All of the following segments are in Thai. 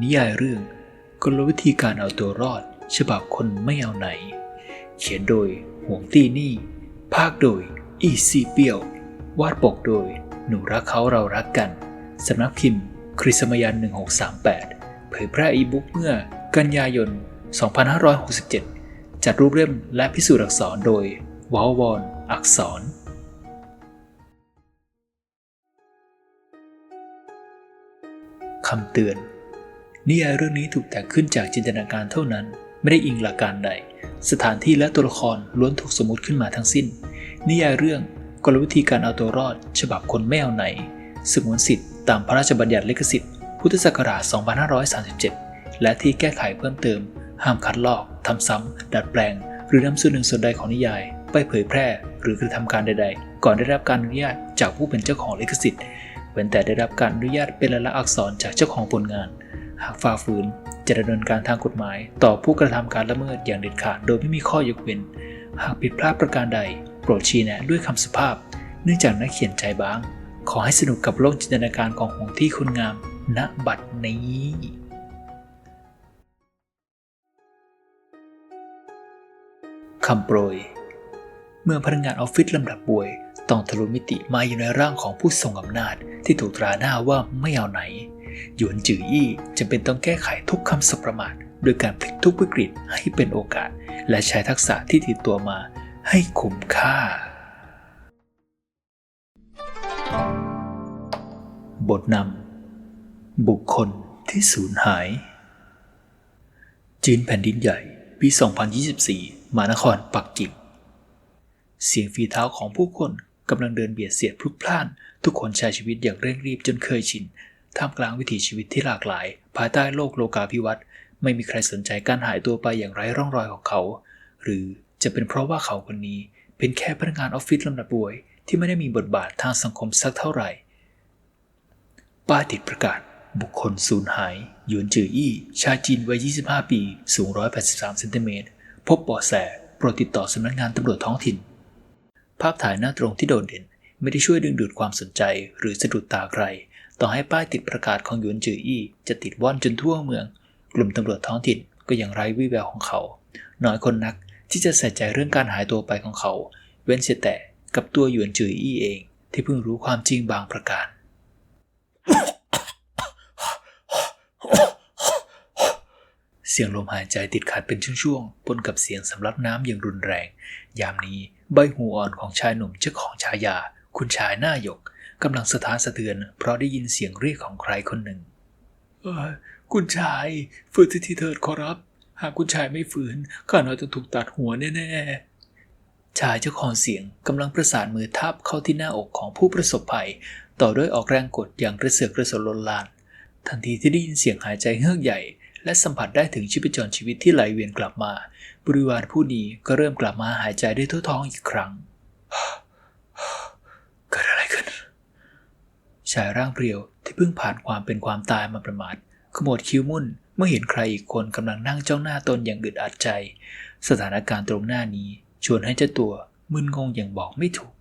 นิยายเรื่องกลวิธีการเอาตัวรอด ฉบับคนไม่เอาไหน เขียนโดยห่วงตี้นี่ ภาคโดย อีซีเปียว วาดปกโดย หนูรักเขาเรารักกัน สำนักพิมพ์ คริสมยัน 1638 เผยแพร่อีบุ๊กเมื่อกันยายน 2567 จัดรูปเล่มและพิสูจน์อักษรโดยวาวอนอักษรคำเตือน นิยายเรื่องนี้ถูกแต่งขึ้นจากจินตนาการเท่านั้น ไม่ได้อิงหลักการใด สถานที่และตัวละครล้วนถูกสมมติขึ้นมาทั้งสิ้น นิยายเรื่องกลวิธีการเอาตัวรอด ฉบับคนไม่เอาไหนสงวนสิทธิ์ตามพระราชบัญญัติลิขสิทธิ์ พุทธศักราช 2537 และที่แก้ไขเพิ่มเติม ห้ามคัดลอก ทำซ้ำ ดัดแปลง หรือนำส่วนหนึ่งส่วนใดของนิยาย ไปเผยแพร่ หรือกระทำการใด ๆ ก่อนได้รับการอนุญาตจากผู้เป็นเจ้าของลิขสิทธิ์ เว้นแต่ได้รับการอนุญาตเป็นลายลักษณ์อักษรจากเจ้าของผลงาน หากฝ่าฝืนจะดำเนินการทางกฎหมาย ต่อผู้กระทำการละเมิดอย่างเด็ดขาดโดยไม่มีข้อยกเว้น หากผิดพลาดประการใด โปรดชี้แนะด้วยคำสุภาพ เนื่องจากนักเขียนใจบาง ขอให้สนุกกับโลกจินตนาการของหงที่คุณงาม ณบัดนี้คำโปรย เมื่อพนักงานออฟฟิศลำดับป่วย ต้องทะลุมิติมาอยู่ในร่างของผู้ทรงอำนาจที่ถูกตราหน้าว่าไม่เอาไหน หยวนจืออี้จำเป็นต้องแก้ไขทุกคำสบประมาทโดยการพลิกทุกวิกฤตให้เป็นโอกาส และใช้ทักษะที่ติดตัวมาให้คุ้มค่า บทนำบุคคลที่สูญหาย จีนแผ่นดินใหญ่ปี 2024 มานครปักกิ่ง เสียงฝีเท้าของผู้คนกำลังเดินเบียดเสียดพลุกพล่าน ทุกคนใช้ชีวิตอย่างเร่งรีบจนเคยชิน ท่ามกลางวิถีชีวิตที่หลากหลาย ภายใต้โลกโลกาภิวัตน์ไม่มีใครสนใจการหายตัวไปอย่างไร้ร่องรอยของเขา หรือจะเป็นเพราะว่าเขาคนนี้เป็นแค่พนักงานออฟฟิศลำดับป่วย ที่ไม่ได้มีบทบาททางสังคมสักเท่าไหร่ป้ายติดประกาศ บุคคลสูญหายหยวนจืออี้ ชายจีนวัย 25 ปี สูง 183 เซนติเมตร พบเบาะแส โปรดติดต่อสำนักงานตำรวจท้องถิ่น ภาพถ่ายหน้าตรงที่โดดเด่น ไม่ได้ช่วยดึงดูดความสนใจหรือสะดุดตาใคร ต่อให้ป้ายติดประกาศของหยวนจืออี้จะติดว่อนจนทั่วเมือง กลุ่มตำรวจท้องถิ่นก็ยังไร้วี่แววของเขา น้อยคนนักที่จะใส่ใจเรื่องการหายตัวไปของเขา เว้นเสียแต่กับตัวหยวนจืออี้เอง ที่เพิ่งรู้ความจริงบางประการเสียงลมหายใจติดขัดเป็นช่วงๆปนกับเสียงสำลักน้ำอย่างรุนแรง ยามนี้ใบหูอ่อนของชายหนุ่มเจ้าของฉายา คุณชายหน้าหยก กำลังสะท้านสะเทือน เพราะได้ยินเสียงเรียกของใครคนหนึ่งเออคุณชาย ฝืนทีเถิดขอรับ หากคุณชายไม่ฝืนข้าน้อยจะถูกตัดหัวแน่ๆชายเจ้าของเสียงกำลังประสานมือทับเข้าที่หน้าอกของผู้ประสบภัย ต่อด้วยออกแรงกดอย่างกระเสือกกระสนลนลาน ทันทีที่ได้ยินเสียงหายใจเฮือกใหญ่ และสัมผัสได้ถึงชีพจรชีวิตที่ไหลเวียนกลับมา บริวารผู้นี้ก็เริ่มกลับมาหายใจได้ทั่วท้องอีกครั้ง เกิดอะไรขึ้น ชายร่างเพรียวที่เพิ่งผ่านความเป็นความตายมาประมาทขมวดคิ้วมุ่น เมื่อเห็นใครอีกคนกำลังนั่งจ้องหน้าตนอย่างอึดอัดใจ สถานการณ์ตรงหน้านี้ ชวนให้เจ้าตัวมึนงงอย่างบอกไม่ถูก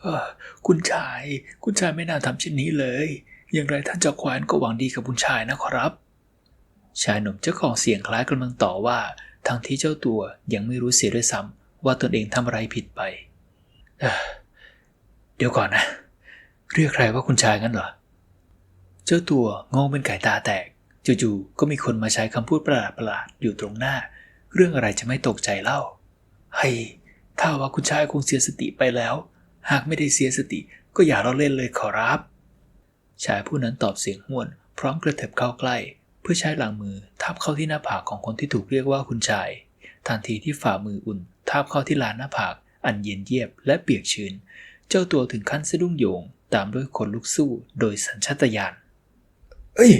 เออคุณชาย คุณชายไม่น่าทำเช่นนี้เลย อย่างไรท่านเจ้าคว้นก็หวังดีกับคุณชายนะครับ ชายหนุ่มเจ้าของเสียงคล้ายกำลังต่อว่า ทั้งที่เจ้าตัวยังไม่รู้เสียด้วยซ้ำว่าตนเองทำอะไรผิดไปเเดี๋ยวก่อนนะ เรียกใครว่าคุณชายงั้นเหรอ เจ้าตัวงงเป็นไก่ตาแตก จู่ๆ ก็มีคนมาใช้คำพูดประหลาดๆ อยู่ตรงหน้า เรื่องอะไรจะไม่ตกใจเล่าเฮ้ยถ้าว่าคุณชายคงเสียสติไปแล้ว หากไม่ได้เสียสติก็อย่าเราเล่นเลยขอรับ ชายผู้นั้นตอบเสียงห้วน พร้อมกระเถิบเข้าใกล้ เพื่อใช้หลังมือทับเข้าที่หน้าผากของคนที่ถูกเรียกว่าคุณชาย ทันทีที่ฝ่ามืออุ่นทับเข้าที่ลานหน้าผาก อันเย็นเยียบและเปียกชื้น เจ้าตัวถึงขั้นสะดุ้งโยง ตามด้วยคนลุกสู้โดยสัญชาตญาณ เอ้ย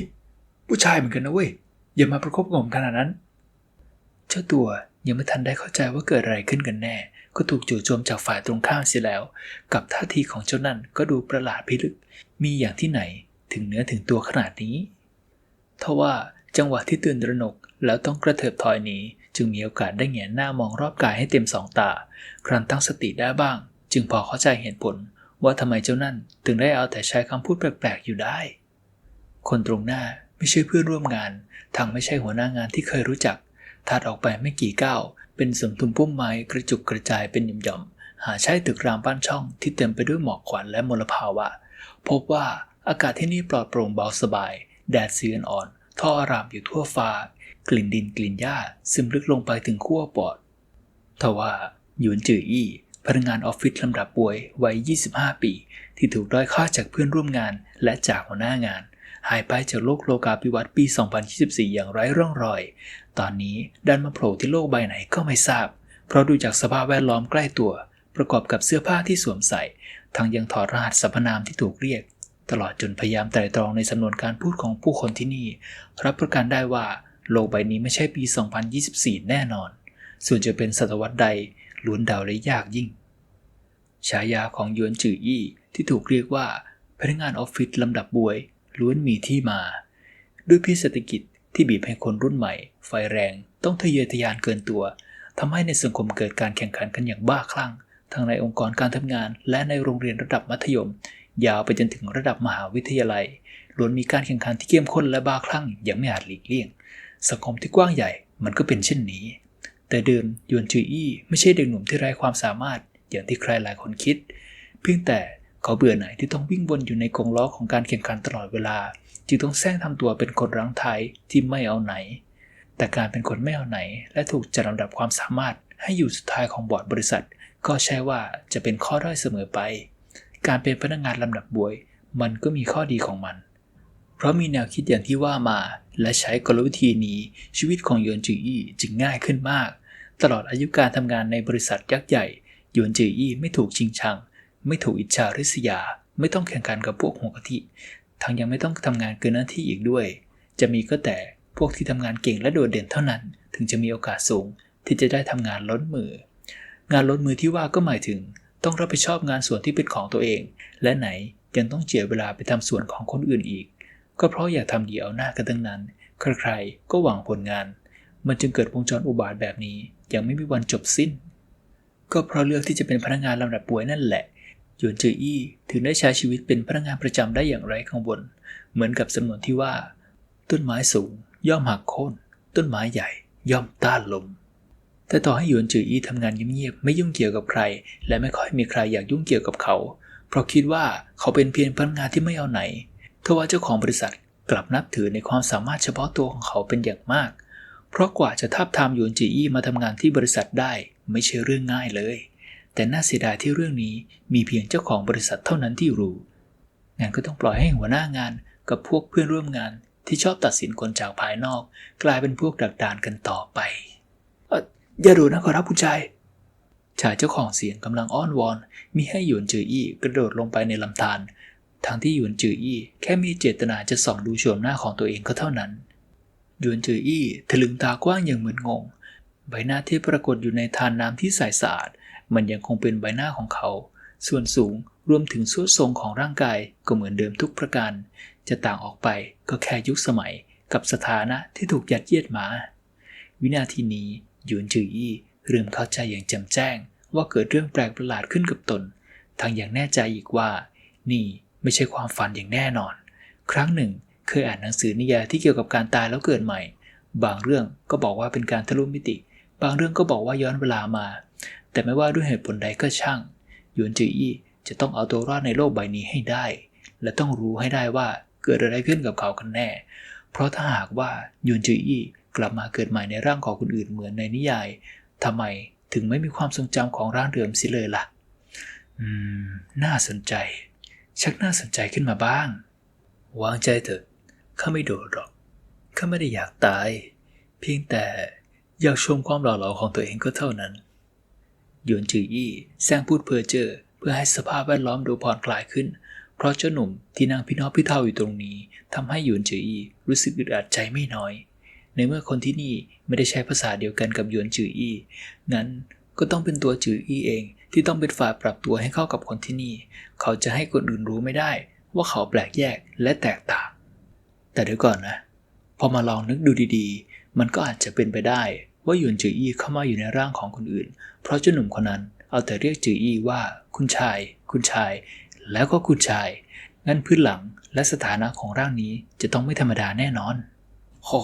ผู้ชายเหมือนกันนะเว้ย อย่ามาประคบงมขนาดนั้น เจ้าตัวยังไม่ทันได้เข้าใจว่าเกิดอะไรขึ้นกันแน่ ก็ถูกจู่โจมจากฝ่ายตรงข้ามเสียแล้ว กับท่าทีของเจ้านั่นก็ดูประหลาดพิลึก มีอย่างที่ไหนถึงเนื้อถึงตัวขนาดนี้ ทว่าจังหวะที่ตื่นตระหนกแล้วต้องกระเถิบถอยหนีจึงมีโอกาสได้แงนหน้ามองรอบกายให้เต็มสองตา ครั้นตั้งสติได้บ้าง จึงพอเข้าใจเหตุผล ว่าทำไมเจ้านั่นถึงได้เอาแต่ใช้คำพูดแปลกๆอยู่ได้ คนตรงหน้าไม่ใช่เพื่อนร่วมงานทั้งไม่ใช่หัวหน้างานที่เคยรู้จักถัดออกไปไม่กี่ก้าว เป็นสมทุมพุ่มไม้กระจุกกระจายเป็นหย่อมๆ หาใช่ตึกรามบ้านช่องที่เต็มไปด้วยหมอกควันและมลภาวะ พบว่าอากาศที่นี่ปลอดโปร่งเบาสบาย แดดเสีอ่อน ท่ออารามอยู่ทั่วฟ้า กลิ่นดินกลิ่นหญ้าซึมลึกลงไปถึงขั้วปอด ทว่าหยวนจืออี้ พนักงานออฟฟิศลำดับป่วยวัย 25 ปี ที่ถูกด้อยค่าจากเพื่อนร่วมงาน และจากหัวหน้างาน หายไปจากโลกโลกาภิวัตน์ปี 2024 อย่างไร้ร่องรอย ตอนนี้ดันมาโผล่ที่โลกใบไหนก็ไม่ทราบ เพราะดูจากสภาพแวดล้อมใกล้ตัว ประกอบกับเสื้อผ้าที่สวมใส่ ทั้งยังถอดรหัสสรรพนามที่ถูกเรียก ตลอดจนพยายามไตร่ตรองในสำนวนการพูดของผู้คนที่นี่ รับประกันได้ว่าโลกใบนี้ไม่ใช่ปี 2024 แน่นอน ส่วนจะเป็นศตวรรษใด ล้วนเดาได้ยากยิ่ง ฉายาของยวนจืออี้ที่ถูกเรียกว่าพนักงานออฟฟิศลำดับบวย ล้วนมีที่มา ด้วยพิษเศรษฐกิจที่บีบให้คนรุ่นใหม่ ไฟแรงต้องทะเยอทะยานเกินตัวทำให้ในสังคมเกิดการแข่งขันกันอย่างบ้าคลั่ง ทั้งในองค์กรการทำงาน และในโรงเรียนระดับมัธยม ยาวไปจนถึงระดับมหาวิทยาลัยล้วนมีการแข่งขันที่เข้มข้นและบ้าคลั่งอย่างไม่อาจหลีกเลี่ยง สังคมที่กว้างใหญ่มันก็เป็นเช่นนี้ แต่เดิมยวนจืออี้ไม่ใช่เด็กหนุ่มที่ไร้ความสามารถอย่างที่ใครหลายคนคิด เพียงแต่เขาเบื่อหน่ายที่ต้องวิ่งวนอยู่ในกรงล้อของการแข่งขันตลอดเวลา จึงต้องแซงทำตัวเป็นคนรังไทยที่ไม่เอาไหน แต่การเป็นคนไม่เอาไหน และถูกจัดลำดับความสามารถให้อยู่สุดท้ายของบอร์ดบริษัท ก็ใช่ว่าจะเป็นข้อด้อยเสมอไป การเป็นพนักงานลำดับบวย มันก็มีข้อดีของมัน เพราะมีแนวคิดอย่างที่ว่ามา และใช้กลวิธีนี้ชีวิตของยวนจืออี้จึงง่ายขึ้นมาก ตลอดอายุการทำงานในบริษัทยักษ์ใหญ่ยวนจืออี้ไม่ถูกชิงชัง ไม่ถูกอิจฉาริษยา ไม่ต้องแข่งขันกับพวกหัวกะทิทั้งยังไม่ต้องทำงานเกินหน้าที่อีกด้วย จะมีก็แต่พวกที่ทำงานเก่งและโดดเด่นเท่านั้น ถึงจะมีโอกาสสูง ที่จะได้ทำงานล้นมือ งานล้นมือที่ว่าก็หมายถึง ต้องรับผิดชอบงานส่วนที่เป็นของตัวเอง และไหนยังต้องเจียเวลาไปทำส่วนของคนอื่นอีก ก็เพราะอยากทำเดียวหน้ากันทั้งนั้น ใครๆ ก็หวังผลงาน มันจึงเกิดวงจรอุบาทแบบนี้ยังไม่มีวันจบสิ้น ก็เพราะเลือกที่จะเป็นพนักงานลำดับป่วยนั่นแหละหยวนจืออี้ถึงได้ใช้ชีวิตเป็นพนักงานประจำได้อย่างไร้กังวล เหมือนกับสำนวนที่ว่า ต้นไม้สูง ย่อมหักโค่น ต้นไม้ใหญ่ ย่อมต้านลม แต่ต่อให้หยวนจืออี้ทำงานเงียบๆไม่ยุ่งเกี่ยวกับใคร และไม่ค่อยมีใครอยากยุ่งเกี่ยวกับเขา เพราะคิดว่าเขาเป็นเพียงพนักงานที่ไม่เอาไหน ทว่าเจ้าของบริษัทกลับนับถือในความสามารถเฉพาะตัวของเขาเป็นอย่างมาก เพราะกว่าจะทับทามยวนจืออี้มาทำงานที่บริษัทได้ไม่ใช่เรื่องง่ายเลย แต่น่าเสียดายที่เรื่องนี้มีเพียงเจ้าของบริษัทเท่านั้นที่รู้งานก็ต้องปล่อยให้หัวหน้างานกับพวกเพื่อนร่วมงานที่ชอบตัดสินคนจากภายนอก กลายเป็นพวกดักดานกันต่อไปออย่าดูนะขอรับผู้ชายชายเจ้าของเสียงกำลังอ้อนวอนมีให้หยวนจืออี้กระโดดลงไปในลำธาร ทางที่หยวนจืออี้แค่มีเจตนาจะส่องดูโฉมหน้าของตัวเองก็เท่านั้นหยวนจืออี้ถลึงตากว้างอย่างเหมือนงง ใบหน้าที่ปรากฏอยู่ในทานน้ำที่ใสสะอาดมันยังคงเป็นใบหน้าของเขา ส่วนสูงรวมถึงส่วนทรงของร่างกายก็เหมือนเดิมทุกประการ จะต่างออกไปก็แค่ยุคสมัยกับสถานะที่ถูกยัดเยียดมา วินาทีนี้หยวนจืออี้เริ่มเข้าใจอย่างแจ่มแจ้ง ว่าเกิดเรื่องแปลกประหลาดขึ้นกับตน ทั้งอย่างแน่ใจอีกว่า นี่ ไม่ใช่ความฝันอย่างแน่นอน ครั้งหนึ่ง เคยอ่านหนังสือนิยายที่เกี่ยวกับการตายแล้วเกิดใหม่ บางเรื่องก็บอกว่าเป็นการทะลุมิติ บางเรื่องก็บอกว่าย้อนเวลามา แต่ไม่ว่าด้วยเหตุผลใดก็ช่างยวนจืออี้จะต้องเอาตัวรอดในโลกใบนี้ให้ได้ และต้องรู้ให้ได้ว่าเกิดอะไรขึ้นกับเขากันแน่ เพราะถ้าหากว่ายวนจืออี้กลับมาเกิดใหม่ในร่างของคนอื่นเหมือนในนิยายทำไมถึงไม่มีความทรงจำของร่างเดิมสิเลยล่ะ อืม น่าสนใจ ชักน่าสนใจขึ้นมาบ้าง วางใจเถอะ ข้าไม่โดดหรอก ข้าไม่ได้อยากตาย เพียงแต่อยากชมความหล่อเหลาของตัวเองก็เท่านั้น หยวนจืออี้แซงพูดเพ้อเจ้อเพื่อให้สภาพแวดล้อมดูผ่อนคลายขึ้น เพราะเจ้าหนุ่มที่นั่งพี่น้องพี่เท่าอยู่ตรงนี้ทำให้หยวนจืออี้รู้สึกอึดอัดใจไม่น้อย ในเมื่อคนที่นี่ไม่ได้ใช้ภาษาเดียวกันกับหยวนจืออี้ งั้นก็ต้องเป็นตัวจืออี้เอง ที่ต้องเป็นฝ่ายปรับตัวให้เข้ากับคนที่นี่ เขาจะให้คนอื่นรู้ไม่ได้ ว่าเขาแปลกแยกและแตกต่าง แต่เดี๋ยวก่อนนะ พอมาลองนึกดูดีๆ มันก็อาจจะเป็นไปได้ ว่าหยวนจืออี้เข้ามาอยู่ในร่างของคนอื่น เพราะเจ้าหนุ่มคนนั้นเอาแต่เรียกจืออี้ว่า คุณชาย คุณชาย แล้วก็คุณชาย งั้นพื้นหลังและสถานะของร่างนี้จะต้องไม่ธรรมดาแน่นอนโอ้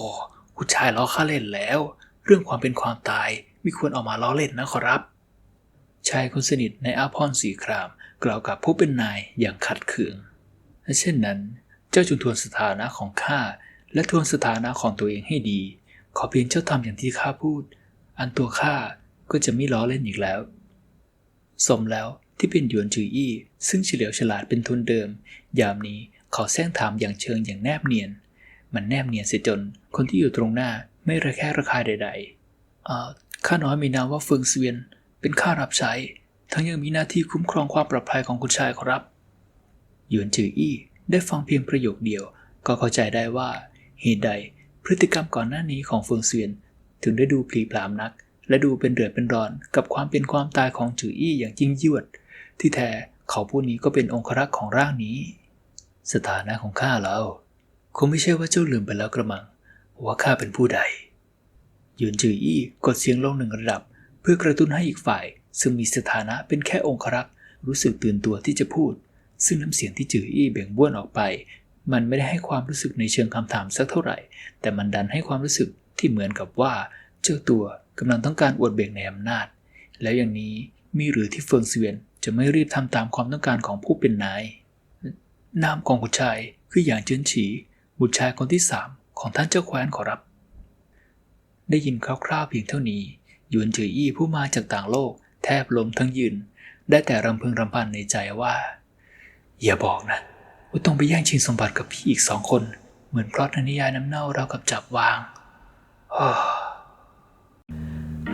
คุณชายล้อข้าเล่นแล้ว เรื่องความเป็นความตายไม่ควรออกมาล้อเล่นนะขอรับ ชายคนสนิทในอาพรสีคราม กล่าวกับผู้เป็นนายอย่างขัดเคืองและเช่นนั้น เจ้าจงทวนสถานะของข้าและทวนสถานะของตัวเองให้ดี ขอเพียงเจ้าทำอย่างที่ข้าพูด อันตัวข้าก็จะไม่ล้อเล่นอีกแล้ว สมแล้วที่เป็นหยวนจืออี้ ซึ่งเฉลียวฉลาดเป็นทุนเดิม ยามนี้เขาแซงถามอย่างเชิงอย่างแนบเนียน มันแนบเนียนเสียจน คนที่อยู่ตรงหน้าไม่ระแคะระคายใดๆข้าน้อยมีนามว่าเฟิงเสวียน เป็นข้ารับใช้ ทั้งยังมีหน้าที่คุ้มครองความปลอดภัยของคุณชายครับหยวนจืออี้ได้ฟังเพียงประโยคเดียว ก็เข้าใจได้ว่าเหตุใดพฤติกรรมก่อนหน้านี้ของเฟิงเสวียน ถึงได้ดูพลีพรามนัก และดูเป็นเดือดเป็นร้อนกับความเป็นความตายของจืออี้อย่างยิ่งยวด ที่แท้เขาผู้นี้ก็เป็นองครักษ์ของร่างนี้ สถานะของข้าเราคงไม่ใช่ว่าเจ้าลืมไปแล้วกระมัง ว่าข้าเป็นผู้ใดยุนจืออี้กดเสียงลงหนึ่งระดับ เพื่อกระตุ้นให้อีกฝ่าย ซึ่งมีสถานะเป็นแค่องครักษ์รู้สึกตื่นตัวที่จะพูด ซึ่งน้ำเสียงที่จืออี้เบ่งบ้วนออกไป มันไม่ได้ให้ความรู้สึกในเชิงคำถามสักเท่าไหร่ แต่มันดันให้ความรู้สึกที่เหมือนกับว่าเจ้าตัวกำลังต้องการอวดเบ่งในอำนาจ แล้วอย่างนี้มีหรือที่เฟิงเสวียนจะไม่รีบทำตามความต้องการของผู้เป็นนาย นามของผู้ชายคืออย่างเจินฉีบุตรชายคนที่สามของท่านเจ้าแคว้นขอรับ ได้ยินคร่าวๆเพียงเท่านี้ ยวนจืออี้ผู้มาจากต่างโลก แทบล้มทั้งยืน ได้แต่รำพึงรำพันในใจว่า อย่าบอกนะว่าต้องไปแย่งชิงสมบัติกับพี่อีกสองคน เหมือนพลอตในนิยายน้ำเน่าเรากับจับวาง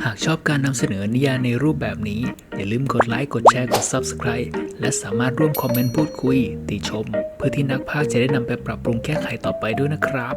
หากชอบการนำเสนอนิยายในรูปแบบนี้ อย่าลืมกดไลค์กดแชร์กด Subscribe และสามารถร่วมคอมเมนต์พูดคุย ติชม เพื่อที่นักพากย์จะได้นำไปปรับปรุงแก้ไขต่อไปด้วยนะครับ